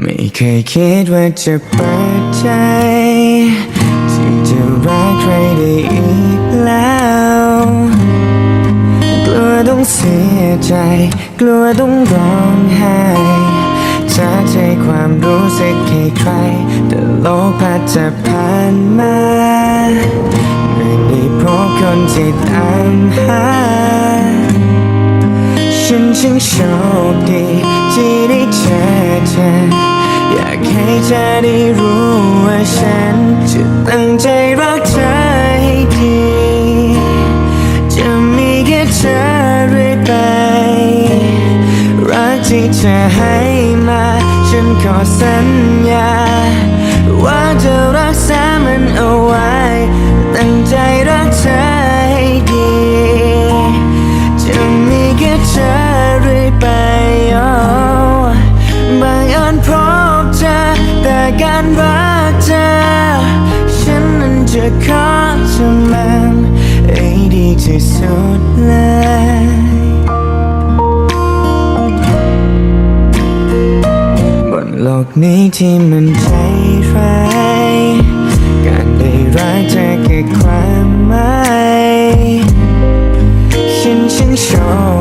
ไม่เคยคิดว่าจะเปิดใจ ที่จะรักใครได้อีกแล้ว กลัวต้องเสียใจ กลัวต้องร้องไห้จะใจความรู้สึกให้ใคร แต่โลกพัดจะผ่านมาไม่ได้พบคนที่ตามหา ฉันช่างโชคดีที่ได้เจอเธอ เธอได้รู้ว่าฉันจะตั้งใจรักเธอให้ดี จะมีแค่เธอเรื่อยไป รักที่เธอให้มา ฉันขอสัญญาว่า การรักเธอฉันนั้นจะขอทำมันให้ดีที่สุดเลยบนโลกนี้ที่มันใจร้ายการได้รักเธอคือความหมายฉันช่างโช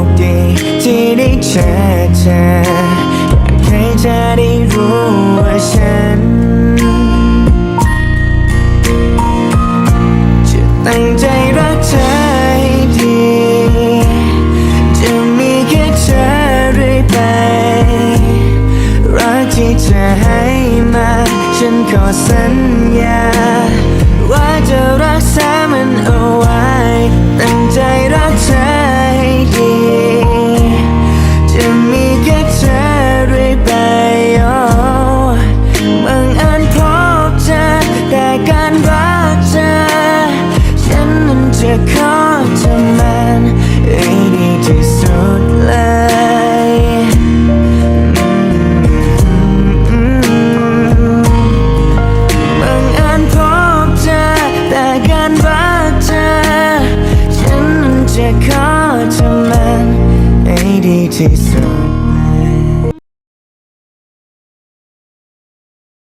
คดีที่ได้เจอเธออยากให้เธอได้รู้ว่าฉัน รักที่เธอให้มา ฉันขอสัญญา ฉันนั้นจ